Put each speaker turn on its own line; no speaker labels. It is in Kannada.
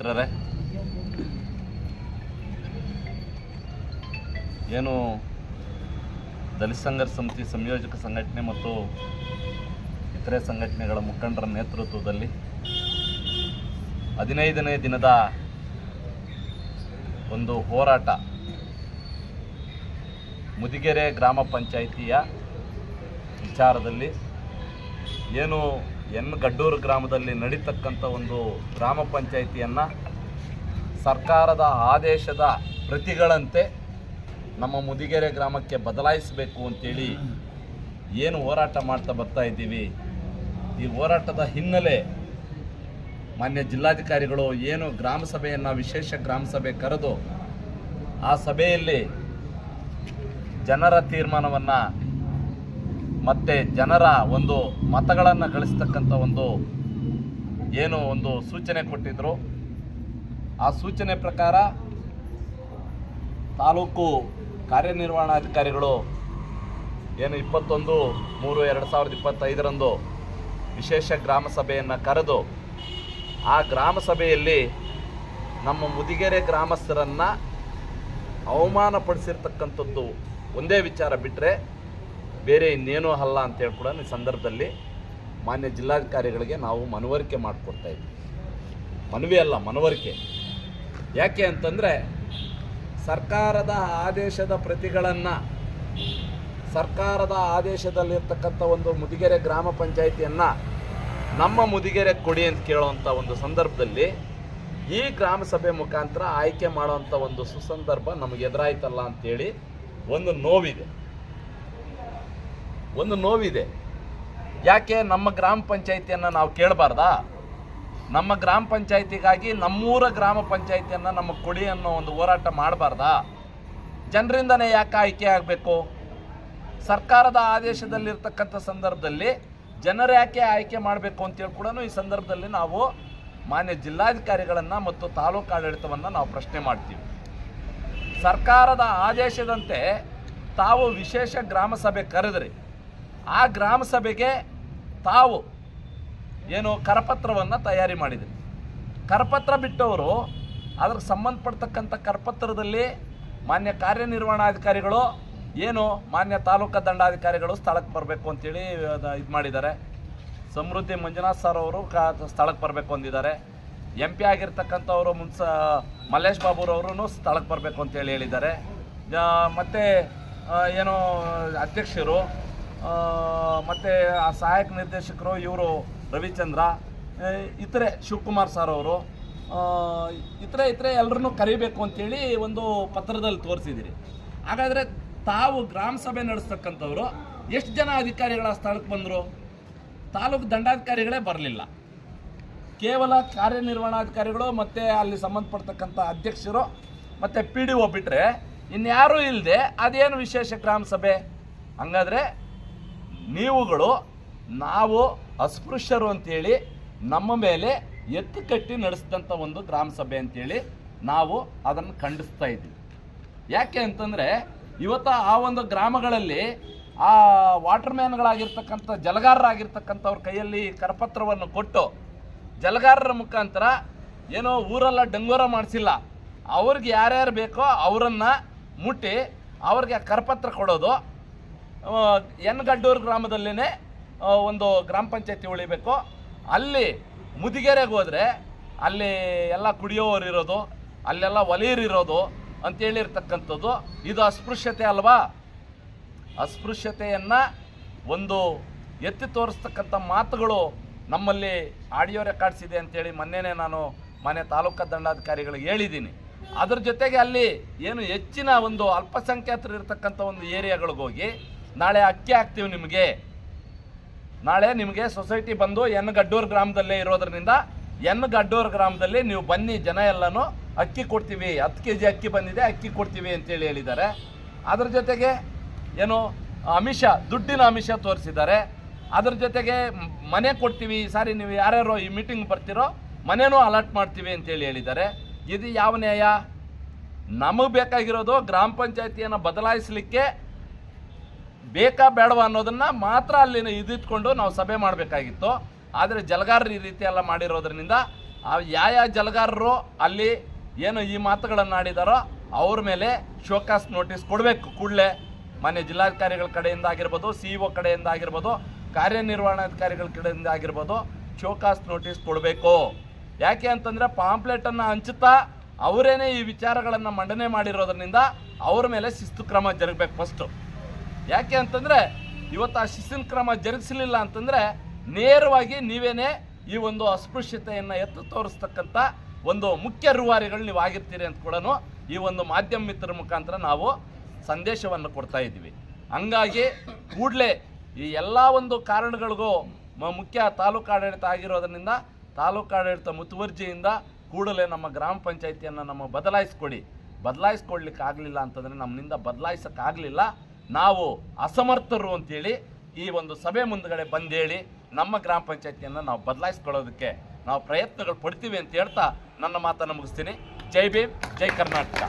ಮಿತ್ರರೇ. ಏನು ದಲಿತ ಸಂಘರ್ಷ ಸಮಿತಿ ಸಂಯೋಜಕ ಸಂಘಟನೆ ಮತ್ತು ಇತರೆ ಸಂಘಟನೆಗಳ ಮುಖಂಡರ ನೇತೃತ್ವದಲ್ಲಿ ಹದಿನೈದನೇ ದಿನದ ಒಂದು ಹೋರಾಟ ಮುದಿಗೆರೆ ಗ್ರಾಮ ಪಂಚಾಯಿತಿಯ ವಿಚಾರದಲ್ಲಿ ಏನು ಎನ್ ಗಡ್ಡೂರು ಗ್ರಾಮದಲ್ಲಿ ನಡೀತಕ್ಕಂಥ ಒಂದು ಗ್ರಾಮ ಪಂಚಾಯಿತಿಯನ್ನು ಸರ್ಕಾರದ ಆದೇಶದ ಪ್ರತಿಗಳಂತೆ ನಮ್ಮ ಮುದಿಗೆರೆ ಗ್ರಾಮಕ್ಕೆ ಬದಲಾಯಿಸಬೇಕು ಅಂತೇಳಿ ಏನು ಹೋರಾಟ ಮಾಡ್ತಾ ಬರ್ತಾ ಇದ್ದೀವಿ. ಈ ಹೋರಾಟದ ಹಿನ್ನೆಲೆ ಮಾನ್ಯ ಜಿಲ್ಲಾಧಿಕಾರಿಗಳು ಏನು ಗ್ರಾಮ ಸಭೆಯನ್ನು, ವಿಶೇಷ ಗ್ರಾಮ ಸಭೆ ಕರೆದು ಆ ಸಭೆಯಲ್ಲಿ ಜನರ ತೀರ್ಮಾನವನ್ನು ಮತ್ತು ಜನರ ಒಂದು ಮತಗಳನ್ನು ಗಳಿಸ್ತಕ್ಕಂಥ ಒಂದು ಏನು ಒಂದು ಸೂಚನೆ ಕೊಟ್ಟಿದ್ದರು ಆ ಸೂಚನೆ ಪ್ರಕಾರ ತಾಲೂಕು ಕಾರ್ಯನಿರ್ವಹಣಾಧಿಕಾರಿಗಳು ಏನು ಇಪ್ಪತ್ತೊಂದು ಮೂರು ಎರಡು ಸಾವಿರದ ಇಪ್ಪತ್ತೈದರಂದು ವಿಶೇಷ ಗ್ರಾಮ ಸಭೆಯನ್ನು ಕರೆದು ಆ ಗ್ರಾಮ ಸಭೆಯಲ್ಲಿ ನಮ್ಮ ಮುದಿಗೆರೆ ಗ್ರಾಮಸ್ಥರನ್ನು ಅವಮಾನಪಡಿಸಿರ್ತಕ್ಕಂಥದ್ದು ಒಂದೇ ವಿಚಾರ ಬಿಟ್ಟರೆ ಬೇರೆ ಇನ್ನೇನೂ ಅಲ್ಲ ಅಂತೇಳಿ ಕೂಡ ಈ ಸಂದರ್ಭದಲ್ಲಿ ಮಾನ್ಯ ಜಿಲ್ಲಾಧಿಕಾರಿಗಳಿಗೆ ನಾವು ಮನವರಿಕೆ ಮಾಡಿಕೊಡ್ತಾ ಇದ್ವಿ. ಮನವಿ ಅಲ್ಲ, ಮನವರಿಕೆ. ಯಾಕೆ ಅಂತಂದರೆ ಸರ್ಕಾರದ ಆದೇಶದ ಪ್ರತಿಗಳನ್ನು ಸರ್ಕಾರದ ಆದೇಶದಲ್ಲಿರ್ತಕ್ಕಂಥ ಒಂದು ಮುದಿಗೆರೆ ಗ್ರಾಮ ಪಂಚಾಯಿತಿಯನ್ನು ನಮ್ಮ ಮುದಿಗೆರೆ ಕೊಡಿ ಅಂತ ಕೇಳುವಂಥ ಒಂದು ಸಂದರ್ಭದಲ್ಲಿ ಈ ಗ್ರಾಮ ಸಭೆ ಮುಖಾಂತರ ಆಯ್ಕೆ ಮಾಡುವಂಥ ಒಂದು ಸುಸಂದರ್ಭ ನಮಗೆ ಎದುರಾಯ್ತಲ್ಲ ಅಂತೇಳಿ ಒಂದು ನೋವಿದೆ. ಒಂದು ನೋವಿದೆ. ಯಾಕೆ ನಮ್ಮ ಗ್ರಾಮ ಪಂಚಾಯಿತಿಯನ್ನು ನಾವು ಕೇಳಬಾರ್ದಾ? ನಮ್ಮ ಗ್ರಾಮ ಪಂಚಾಯಿತಿಗಾಗಿ ನಮ್ಮೂರ ಗ್ರಾಮ ಪಂಚಾಯಿತಿಯನ್ನು ನಮ್ಮ ಕೊಡಿ ಅನ್ನೋ ಒಂದು ಹೋರಾಟ ಮಾಡಬಾರ್ದಾ? ಜನರಿಂದನೇ ಯಾಕೆ ಆಯ್ಕೆ ಆಗಬೇಕು? ಸರ್ಕಾರದ ಆದೇಶದಲ್ಲಿರ್ತಕ್ಕಂಥ ಸಂದರ್ಭದಲ್ಲಿ ಜನರ ಯಾಕೆ ಆಯ್ಕೆ ಮಾಡಬೇಕು ಅಂತೇಳಿ ಕೂಡ ಈ ಸಂದರ್ಭದಲ್ಲಿ ನಾವು ಮಾನ್ಯ ಜಿಲ್ಲಾಧಿಕಾರಿಗಳನ್ನು ಮತ್ತು ತಾಲೂಕು ಆಡಳಿತವನ್ನು ನಾವು ಪ್ರಶ್ನೆ ಮಾಡ್ತೀವಿ. ಸರ್ಕಾರದ ಆದೇಶದಂತೆ ತಾವು ವಿಶೇಷ ಗ್ರಾಮ ಸಭೆ ಕರೆದ್ರಿ. ಆ ಗ್ರಾಮ ಸಭೆಗೆ ತಾವು ಏನು ಕರಪತ್ರವನ್ನು ತಯಾರಿ ಮಾಡಿದ್ರಿ ಕರಪತ್ರ ಬಿಟ್ಟವರು ಅದಕ್ಕೆ ಸಂಬಂಧಪಡ್ತಕ್ಕಂಥ ಕರಪತ್ರದಲ್ಲಿ ಮಾನ್ಯ ಕಾರ್ಯನಿರ್ವಹಣಾಧಿಕಾರಿಗಳು, ಏನು ಮಾನ್ಯ ತಾಲೂಕಾ ದಂಡಾಧಿಕಾರಿಗಳು ಸ್ಥಳಕ್ಕೆ ಬರಬೇಕು ಅಂತೇಳಿ ಇದು ಮಾಡಿದ್ದಾರೆ. ಸಮೃದ್ಧಿ ಮಂಜುನಾಥ್ ಸರ್ ಅವರು ಕ ಸ್ಥಳಕ್ಕೆ ಬರಬೇಕು ಅಂದಿದ್ದಾರೆ. ಎಂ ಪಿ ಆಗಿರ್ತಕ್ಕಂಥವರು ಮುನ್ಸ ಮಲ್ಲೇಶ್ ಬಾಬುರವರು ಸ್ಥಳಕ್ಕೆ ಬರಬೇಕು ಅಂತೇಳಿ ಹೇಳಿದ್ದಾರೆ. ಮತ್ತು ಏನು ಅಧ್ಯಕ್ಷರು ಮತ್ತೆ ಆ ಸಹಾಯಕ ನಿರ್ದೇಶಕರು ಇವರು ರವಿಚಂದ್ರ ಇತರೆ ಶಿವಕುಮಾರ್ ಸರ್ ಅವರು ಇತರೆ ಇತರೆ ಎಲ್ಲರನ್ನೂ ಕರಿಬೇಕು ಅಂತೇಳಿ ಒಂದು ಪತ್ರದಲ್ಲಿ ತೋರಿಸಿದ್ದೀರಿ. ಹಾಗಾದರೆ ತಾವು ಗ್ರಾಮ ಸಭೆ ನಡೆಸ್ತಕ್ಕಂಥವ್ರು, ಎಷ್ಟು ಜನ ಅಧಿಕಾರಿಗಳ ಸ್ಥಳಕ್ಕೆ ಬಂದರು? ತಾಲೂಕು ದಂಡಾಧಿಕಾರಿಗಳೇ ಬರಲಿಲ್ಲ. ಕೇವಲ ಕಾರ್ಯನಿರ್ವಹಣಾಧಿಕಾರಿಗಳು ಮತ್ತು ಅಲ್ಲಿ ಸಂಬಂಧಪಡ್ತಕ್ಕಂಥ ಅಧ್ಯಕ್ಷರು ಮತ್ತು ಪಿ ಡಿ ಒ ಬಿಟ್ಟರೆ ಇನ್ಯಾರೂ ಇಲ್ಲದೆ ಅದೇನು ವಿಶೇಷ ಗ್ರಾಮ ಸಭೆ? ಹಂಗಾದ್ರೆ ನೀವುಗಳು ನಾವು ಅಸ್ಪೃಶ್ಯರು ಅಂತೇಳಿ ನಮ್ಮ ಮೇಲೆ ಎತ್ತು ಕಟ್ಟಿ ನಡೆಸಿದಂಥ ಒಂದು ಗ್ರಾಮ ಸಭೆ ಅಂತೇಳಿ ನಾವು ಅದನ್ನು ಖಂಡಿಸ್ತಾ ಇದ್ದೀವಿ. ಯಾಕೆ ಅಂತಂದರೆ ಇವತ್ತು ಆ ಒಂದು ಗ್ರಾಮಗಳಲ್ಲಿ ಆ ವಾಟರ್ ಮ್ಯಾನ್ಗಳಾಗಿರ್ತಕ್ಕಂಥ ಜಲಗಾರರಾಗಿರ್ತಕ್ಕಂಥವ್ರ ಕೈಯಲ್ಲಿ ಕರಪತ್ರವನ್ನು ಕೊಟ್ಟು ಜಲಗಾರರ ಮುಖಾಂತರ ಏನೋ ಊರೆಲ್ಲ ಡಂಗೋರ ಮಾಡಿಸಿಲ್ಲ. ಅವ್ರಿಗೆ ಯಾರ್ಯಾರು ಬೇಕೋ ಅವರನ್ನು ಮುಟ್ಟಿ ಅವ್ರಿಗೆ ಕರಪತ್ರ ಕೊಡೋದು. ಎನ್ ಗಡ್ಡೂರು ಗ್ರಾಮದಲ್ಲೇ ಒಂದು ಗ್ರಾಮ ಪಂಚಾಯತಿ ಉಳಿಬೇಕು. ಅಲ್ಲಿ ಮುದಿಗೆರೆಗೆ ಹೋದರೆ, ಅಲ್ಲಿ ಎಲ್ಲ ಕುಡಿಯೋರು ಇರೋದು, ಅಲ್ಲೆಲ್ಲ ಒಲೆಯರಿರೋದು ಅಂತೇಳಿರ್ತಕ್ಕಂಥದ್ದು ಇದು ಅಸ್ಪೃಶ್ಯತೆ ಅಲ್ವಾ? ಅಸ್ಪೃಶ್ಯತೆಯನ್ನು ಒಂದು ಎತ್ತಿ ತೋರಿಸ್ತಕ್ಕಂಥ ಮಾತುಗಳು ನಮ್ಮಲ್ಲಿ ಆಡಿಯೋ ರೆಕಾರ್ಡ್ಸ್ ಇದೆ ಅಂತೇಳಿ ಮೊನ್ನೆನೇ ನಾನು ಮನೆ ತಾಲೂಕಾ ದಂಡಾಧಿಕಾರಿಗಳಿಗೆ ಹೇಳಿದ್ದೀನಿ. ಅದ್ರ ಜೊತೆಗೆ ಅಲ್ಲಿ ಏನು ಹೆಚ್ಚಿನ ಒಂದು ಅಲ್ಪಸಂಖ್ಯಾತರು ಇರ್ತಕ್ಕಂಥ ಒಂದು ಏರಿಯಾಗಳಿಗೆ ಹೋಗಿ ನಾಳೆ ಅಕ್ಕಿ ಹಾಕ್ತೀವಿ ನಿಮಗೆ. ನಾಳೆ ನಿಮಗೆ ಸೊಸೈಟಿ ಬಂದು ಎನ್ ಗಡ್ಡೂರು ಗ್ರಾಮದಲ್ಲೇ ಇರೋದ್ರಿಂದ ಎನ್ ಗಡ್ಡೂರು ಗ್ರಾಮದಲ್ಲಿ ನೀವು ಬನ್ನಿ, ಜನ ಎಲ್ಲನೂ ಅಕ್ಕಿ ಕೊಡ್ತೀವಿ. ಹತ್ತು ಕೆ ಜಿ ಅಕ್ಕಿ ಬಂದಿದೆ, ಅಕ್ಕಿ ಕೊಡ್ತೀವಿ ಅಂತೇಳಿ ಹೇಳಿದ್ದಾರೆ. ಅದ್ರ ಜೊತೆಗೆ ಏನು, ಅಮಿಷ, ದುಡ್ಡಿನ ಅಮಿಷ ತೋರಿಸಿದ್ದಾರೆ. ಅದ್ರ ಜೊತೆಗೆ ಮನೆ ಕೊಡ್ತೀವಿ. ಈ ಸಾರಿ ನೀವು ಯಾರ್ಯಾರೋ ಈ ಮೀಟಿಂಗ್ ಬರ್ತೀರೋ, ಮನೆನೂ ಅಲರ್ಟ್ ಮಾಡ್ತೀವಿ ಅಂತೇಳಿ ಹೇಳಿದ್ದಾರೆ. ಇದು ಯಾವ ನ್ಯಾಯ? ನಮಗೆ ಬೇಕಾಗಿರೋದು ಗ್ರಾಮ ಪಂಚಾಯತಿಯನ್ನು ಬದಲಾಯಿಸಲಿಕ್ಕೆ ಬೇಕಾ ಬೇಡವಾ ಅನ್ನೋದನ್ನ ಮಾತ್ರ ಅಲ್ಲಿನ ಇದಿಟ್ಕೊಂಡು ನಾವು ಸಭೆ ಮಾಡಬೇಕಾಗಿತ್ತು. ಆದರೆ ಜಲಗಾರರು ಈ ರೀತಿ ಎಲ್ಲ ಮಾಡಿರೋದ್ರಿಂದ ಯಾವ ಜಲಗಾರರು ಅಲ್ಲಿ ಏನು ಈ ಮಾತುಗಳನ್ನು ಆಡಿದಾರೋ ಅವ್ರ ಮೇಲೆ ಶೋಕಾಸ್ ನೋಟಿಸ್ ಕೊಡಬೇಕು. ಕೂಡಲೇ ಮಾನ್ಯ ಜಿಲ್ಲಾಧಿಕಾರಿಗಳ ಕಡೆಯಿಂದ ಆಗಿರ್ಬೋದು ಸಿ ಒ ಕಡೆಯಿಂದ ಆಗಿರ್ಬೋದು ಕಾರ್ಯನಿರ್ವಹಣಾಧಿಕಾರಿಗಳ ಕಡೆಯಿಂದ ಆಗಿರ್ಬೋದು ಶೋಕಾಸ್ ನೋಟಿಸ್ ಕೊಡಬೇಕು. ಯಾಕೆ ಅಂತಂದರೆ ಪಾಂಪ್ಲೆಟನ್ನು ಹಂಚುತ್ತಾ ಅವರೇನೇ ಈ ವಿಚಾರಗಳನ್ನು ಮಂಡನೆ ಮಾಡಿರೋದ್ರಿಂದ ಅವ್ರ ಮೇಲೆ ಶಿಸ್ತು ಕ್ರಮ ಜರುಗಬೇಕು ಫಸ್ಟು ಯಾಕೆ ಅಂತಂದರೆ ಇವತ್ತು ಆ ಶಿಸ್ತಿನ ಕ್ರಮ ಜರುಗಿಸಲಿಲ್ಲ ಅಂತಂದರೆ ನೇರವಾಗಿ ನೀವೇನೇ ಈ ಒಂದು ಅಸ್ಪೃಶ್ಯತೆಯನ್ನು ಎತ್ತು ತೋರಿಸ್ತಕ್ಕಂಥ ಒಂದು ಮುಖ್ಯ ರೂವಾರಿಗಳು ನೀವು ಆಗಿರ್ತೀರಿ ಅಂತ ಕೂಡ ಈ ಒಂದು ಮಾಧ್ಯಮ ಮಿತ್ರರ ಮುಖಾಂತರ ನಾವು ಸಂದೇಶವನ್ನು ಕೊಡ್ತಾ ಇದ್ದೀವಿ. ಹಂಗಾಗಿ ಕೂಡಲೇ ಈ ಎಲ್ಲ ಒಂದು ಕಾರಣಗಳಿಗೂ ಮುಖ್ಯ ತಾಲೂಕು ಆಡಳಿತ ಆಗಿರೋದ್ರಿಂದ ತಾಲೂಕು ಆಡಳಿತ ಮುತುವರ್ಜಿಯಿಂದ ಕೂಡಲೇ ನಮ್ಮ ಗ್ರಾಮ ಪಂಚಾಯಿತಿಯನ್ನು ನಮ್ಮ ಬದಲಾಯಿಸ್ಕೊಡಿ. ಬದಲಾಯಿಸ್ಕೊಡ್ಲಿಕ್ಕೆ ಆಗಲಿಲ್ಲ ಅಂತಂದರೆ ನಮ್ಮಿಂದ ಬದಲಾಯಿಸೋಕ್ಕಾಗಲಿಲ್ಲ. ನಾವು ಅಸಮರ್ಥರು ಅಂತೇಳಿ ಈ ಒಂದು ಸಭೆ ಮುಂದ್ಗಡೆ ಬಂದೇಳಿ ನಮ್ಮ ಗ್ರಾಮ ಪಂಚಾಯತಿಯನ್ನು ನಾವು ಬದಲಾಯಿಸ್ಕೊಳ್ಳೋದಕ್ಕೆ ನಾವು ಪ್ರಯತ್ನಗಳು ಪಡ್ತೀವಿ ಅಂತ ಹೇಳ್ತಾ ನನ್ನ ಮಾತನ್ನು ಮುಗಿಸ್ತೀನಿ. ಜೈ ಭೀಮ್, ಜೈ ಕರ್ನಾಟಕ.